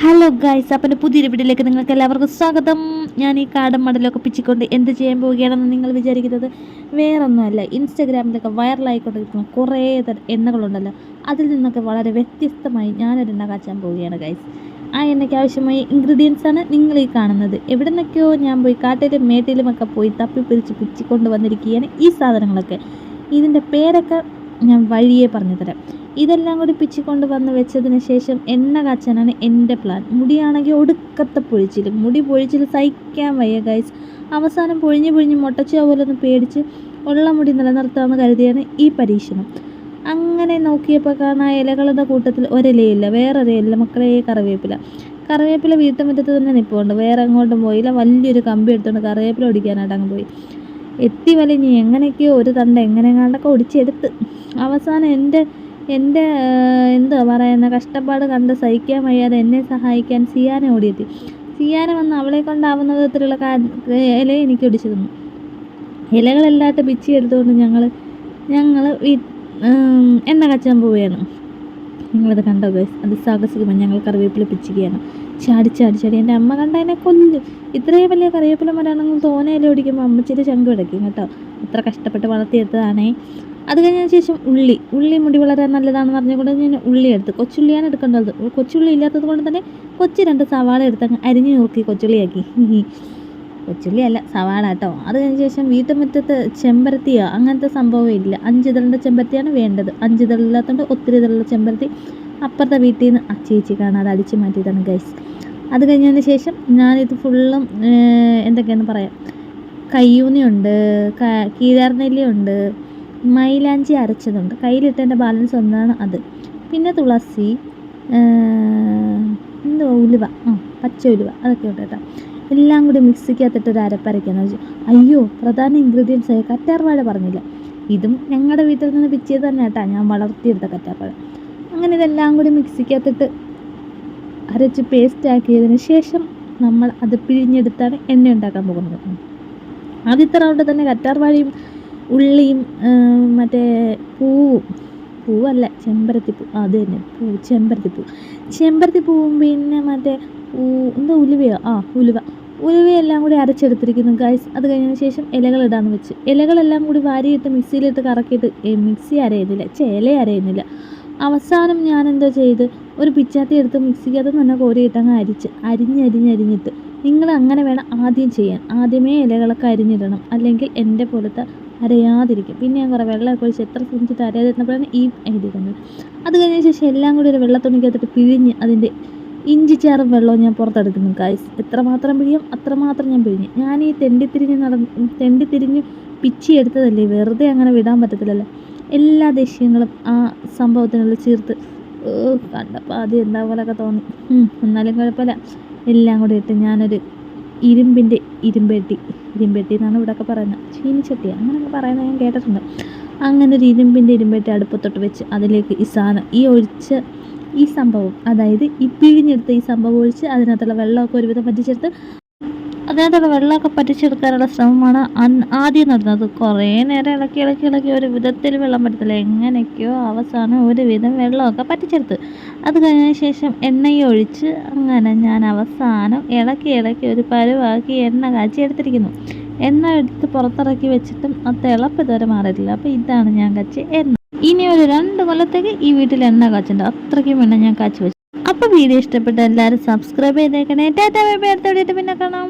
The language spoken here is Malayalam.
ഹലോ ഗൈസ് അപ്പം എന്റെ പുതിയൊരു വീഡിയോയിലേക്ക് നിങ്ങൾക്ക് എല്ലാവർക്കും സ്വാഗതം. ഞാൻ ഈ കാടും മടലൊക്കെ പിച്ചിക്കൊണ്ട് എന്ത് ചെയ്യാൻ പോവുകയാണെന്ന് നിങ്ങൾ വിചാരിക്കുന്നത് വേറൊന്നുമല്ല. ഇൻസ്റ്റഗ്രാമിലൊക്കെ വൈറലായിക്കൊണ്ടിരിക്കുന്ന കുറേ തരം എണ്ണകളുണ്ടല്ലോ. അതിൽ നിന്നൊക്കെ വളരെ വ്യത്യസ്തമായി ഞാനൊരു എണ്ണ കാച്ചാൻ പോവുകയാണ് ഗൈസ് ആ എണ്ണയ്ക്ക് ആവശ്യമായ ഇൻഗ്രീഡിയൻസ് ആണ് നിങ്ങൾ ഈ കാണുന്നത്. എവിടെ നിന്നൊക്കെയോ ഞാൻ പോയി കാട്ടിലും മേട്ടിലുമൊക്കെ പോയി തപ്പി പിരിച്ച് പിച്ചിക്കൊണ്ട് വന്നിരിക്കുകയാണ് ഈ സാധനങ്ങളൊക്കെ. ഇതിന്റെ പേരൊക്കെ ഞാൻ വഴിയെ പറഞ്ഞു തരാം ഇതെല്ലാം കൂടി പിച്ചിക്കൊണ്ട് വന്ന് വെച്ചതിന് ശേഷം എണ്ണ കാച്ചാനാണ് എന്റെ പ്ലാൻ മുടിയാണെങ്കിൽ ഒടുക്കത്തെ പൊഴിച്ചിൽ മുടി പൊഴിച്ചിൽ സഹിക്കാൻ വയ്യ ഗൈസ് അവസാനം പൊഴിഞ്ഞ് പൊഴിഞ്ഞ് മുട്ടച്ച പോലെ ഒന്ന് പേടിച്ച് ഉള്ള മുടി നിലനിർത്താമെന്ന് കരുതിയാണ് ഈ പരീക്ഷണം. അങ്ങനെ നോക്കിയപ്പോൾ കാണാൻ ഇലകളുടെ കൂട്ടത്തിൽ ഒരിലയില്ല വേറൊരയില്ല മക്കളെ കറിവേപ്പില. കറിവേപ്പില വീട്ടുമുറ്റത്ത് തന്നെ നിൽപ്പുണ്ട് വേറെ അങ്ങോട്ടും പോയില്ല. വലിയൊരു കമ്പി എടുത്തുകൊണ്ട് കറിവേപ്പില ഒടിക്കാനായിട്ട് അങ്ങ് പോയി. എത്തി വലിഞ്ഞ് എങ്ങനെയൊക്കെയോ ഒരു തണ്ട എങ്ങനെങ്ങാണ്ടൊക്കെ ഒടിച്ചെടുത്ത്. അവസാനം എന്റെ എന്റെ എന്തോ പറയുന്ന കഷ്ടപ്പാട് കണ്ട് സഹിക്കാൻ വയ്യാതെ എന്നെ സഹായിക്കാൻ സിയാന ഓടിയെത്തി. സിയാന വന്ന് അവളെ കൊണ്ടാവുന്ന വിധത്തിലുള്ള കാ ഇല എനിക്ക് ഒടിച്ചു തന്നു. ഇലകളെല്ലാട്ട് പിച്ചി എടുത്തുകൊണ്ട് ഞങ്ങൾ ഞങ്ങൾ എണ്ണ കച്ചാൻ പോവുകയാണ്. നിങ്ങളത് കണ്ടോ ഗൈസ് അത് സാഹസികമായി ഞങ്ങൾ കറിവേപ്പില പിച്ചിക്കുകയാണ്. ചാടി ചാടി ചാടി. എന്റെ അമ്മ കണ്ട എന്നെ കൊല്ലും. ഇത്രയും വലിയ കറിവേപ്പില മരാണെങ്കിൽ തോനയില ഓടിക്കുമ്പോൾ അമ്മച്ചിരി ചങ്ക് കിടക്കും കേട്ടോ. അത്ര കഷ്ടപ്പെട്ട് വളർത്തിയെടുത്തതാണേ. അത് കഴിഞ്ഞതിന് ശേഷം ഉള്ളി. ഉള്ളി മുടി വളരാൻ നല്ലതാണെന്ന് പറഞ്ഞുകൊണ്ട് ഞാൻ ഉള്ളി എടുത്ത്. കൊച്ചുള്ളിയാണ് എടുക്കേണ്ടത്. കൊച്ചുള്ളി ഇല്ലാത്തത് കൊണ്ട് തന്നെ കൊച്ചു രണ്ട് സവാള എടുത്ത് അരിഞ്ഞു നോക്കി കൊച്ചുള്ളിയാക്കി. കൊച്ചുള്ളി അല്ല സവാള കേട്ടോ. അത് കഴിഞ്ഞ ശേഷം വീട്ടുമുറ്റത്ത് ചെമ്പരത്തിയോ അങ്ങനത്തെ സംഭവം ഇല്ല. അഞ്ച് ഇതളിന്റെ ചെമ്പരത്തിയാണ് വേണ്ടത്. അഞ്ച് ഇതളില്ലാത്തതുകൊണ്ട് ഒത്തിരി ഇതളുള്ള ചെമ്പരത്തി അപ്പുറത്തെ വീട്ടിൽ നിന്ന് അച്ചേച്ചി കാണാതെ അടിച്ചു മാറ്റിയതാണ് ഗൈസ് അത് കഴിഞ്ഞതിന് ശേഷം ഞാനിത് ഫുള്ളും എന്തൊക്കെയാണെന്ന് പറയാം. കയ്യൂന്നിയുണ്ട് കീഴാർനെല്ലിയുണ്ട് മൈലാഞ്ചി അരച്ചതുണ്ട്. കയ്യിലിട്ടതിന്റെ ബാലൻസ് ഒന്നാണ് അത്. പിന്നെ തുളസി എന്തോ ഉലുവ ആ പച്ച ഉലുവ അതൊക്കെ ഉണ്ട് കേട്ടോ. എല്ലാം കൂടി മിക്സിക്കകത്തിട്ട് ഒരു അരപ്പരയ്ക്കാന്ന് വെച്ചു. അയ്യോ പ്രധാന ഇൻഗ്രീഡിയൻസ് ആയ കറ്റാർവാഴ പറഞ്ഞില്ല? ഇതും ഞങ്ങളുടെ വീട്ടിൽ നിന്ന് പിച്ചിയത് തന്നെ കേട്ടാ. ഞാൻ വളർത്തിയെടുത്ത കറ്റാർവാഴ. അങ്ങനെ ഇതെല്ലാം കൂടി മിക്സിക്കകത്തിട്ട് അരച്ച് പേസ്റ്റ് ആക്കിയതിന് ശേഷം നമ്മൾ അത് പിഴിഞ്ഞെടുത്താണ് എണ്ണ ഉണ്ടാക്കാൻ പോകുന്നത്. ആദ്യത്തെ റൗണ്ട് തന്നെ കറ്റാർവാഴയും ഉള്ളിയും മറ്റേ പൂവും. പൂവല്ല ചെമ്പരത്തി പൂ അത് തന്നെ. പൂ ചെമ്പരത്തി പൂ ചെമ്പരത്തി പൂവും പിന്നെ മറ്റേ എന്താ ഉലുവയോ? ആ ഉലുവ. ഉലുവയെല്ലാം കൂടി അരച്ചെടുത്തിരിക്കുന്നു. ഗൈസ് അത് കഴിഞ്ഞതിന് ശേഷം ഇലകളിടാന്ന് വെച്ച്. ഇലകളെല്ലാം കൂടി വാരിയിട്ട് മിക്സിയിലിട്ട് കറക്കിയിട്ട് മിക്സി അരയുന്നില്ല. ചേല അരയുന്നില്ല. അവസാനം ഞാൻ എന്താ ചെയ്ത്? ഒരു പിച്ചാത്തി എടുത്ത് മിക്സിക്കകത്ത് തന്നെ കോരിയിട്ട് അങ്ങ് അരിച്ച് അരിഞ്ഞരിഞ്ഞരിഞ്ഞിട്ട്. നിങ്ങൾ അങ്ങനെ വേണം ആദ്യം ചെയ്യാൻ. ആദ്യമേ ഇലകളൊക്കെ അരിഞ്ഞിടണം. അല്ലെങ്കിൽ എന്റെ പോലത്തെ അരയാതിരിക്കും പിന്നെ ഞാൻ കുറേ വെള്ളമൊക്കെ ഒഴിച്ച് എത്ര ശ്രമിച്ചിട്ട് അരയാതിരുന്നപ്പോഴാണ് ഈ ഐഡിയ തന്നത് അത് കഴിഞ്ഞ ശേഷം എല്ലാം കൂടി ഒരു വെള്ളത്തുണിക്കകത്തിട്ട് പിഴിഞ്ഞ് അതിന്റെ ചേർന്ന വെള്ളം ഞാൻ പുറത്തെടുക്കുന്നു കായ്സ് എത്രമാത്രം പിഴിയും അത്രമാത്രം ഞാൻ പിഴിഞ്ഞ്. ഞാൻ ഈ തെണ്ടിത്തിരിഞ്ഞ് നടന്ന് തെണ്ടിത്തിരിഞ്ഞ് പിച്ചി എടുത്തതല്ലേ വെറുതെ അങ്ങനെ വിടാൻ പറ്റത്തില്ലല്ലോ. എല്ലാ ദേഷ്യങ്ങളും ആ സംഭവത്തിനുള്ളിൽ ചേർത്ത് കണ്ടപ്പോൾ ആദ്യം എന്താ പോലെയൊക്കെ തോന്നി. എന്നാലും കുഴപ്പമില്ല. എല്ലാം കൂടി ഇട്ട് ഞാനൊരു ഇരുമ്പിന്റെ ഇരുമ്പെട്ടി ഇരുമ്പെട്ടി എന്നാണ് ഇവിടെയൊക്കെ പറയുന്നത്. ചീനിച്ചട്ടി അങ്ങനെയൊക്കെ പറയുന്നത് ഞാൻ കേട്ടിട്ടുണ്ട്. അങ്ങനെ ഒരു ഇരുമ്പിന്റെ ഇരുമ്പെട്ടി അടുപ്പത്തൊട്ട് വെച്ച് അതിലേക്ക് ഈ സാധനം ഈ ഒഴിച്ച് ഈ സംഭവം അതായത് ഈ പിഴിഞ്ഞെടുത്ത ഈ സംഭവം ഒഴിച്ച് അതിനകത്തുള്ള വെള്ളമൊക്കെ ഒരുവിധം പറ്റിച്ചെടുത്ത് അതിനകത്തുള്ള വെള്ളമൊക്കെ പറ്റിച്ചെടുക്കാനുള്ള ശ്രമമാണ്. ആദ്യം നടന്നത് കുറേ നേരം ഇളക്കി ഇളക്കി ഇളക്കി ഒരു വിധത്തിൽ വെള്ളം പറ്റത്തില്ല. എങ്ങനെയൊക്കെയോ അവസാനം ഒരു വിധം വെള്ളമൊക്കെ പറ്റിച്ചെടുത്ത്. അത് കഴിഞ്ഞതിന് ശേഷം എണ്ണയും ഒഴിച്ച് അങ്ങനെ ഞാൻ അവസാനം ഇളക്കി ഇളക്കി ഒരു പരുവാക്കി എണ്ണ കാച്ചി എടുത്തിരിക്കുന്നു. എണ്ണ എടുത്ത് പുറത്തിറക്കി വെച്ചിട്ടും ആ തിളപ്പ് ഇതുവരെ മാറിയിട്ടില്ല. അപ്പോൾ ഇതാണ് ഞാൻ കാച്ചി എണ്ണ. ഇനി ഒരു രണ്ട് കൊല്ലത്തേക്ക് ഈ വീട്ടിൽ എണ്ണ കാച്ചുണ്ട് അത്രയ്ക്കും എണ്ണ ഞാൻ കാച്ചി വെച്ചു. അപ്പോൾ വീഡിയോ ഇഷ്ടപ്പെട്ട എല്ലാവരും സബ്സ്ക്രൈബ് ചെയ്തേക്കണേ. Tata bye bye. അടുത്ത വീഡിയോ പിന്നെ കാണാം.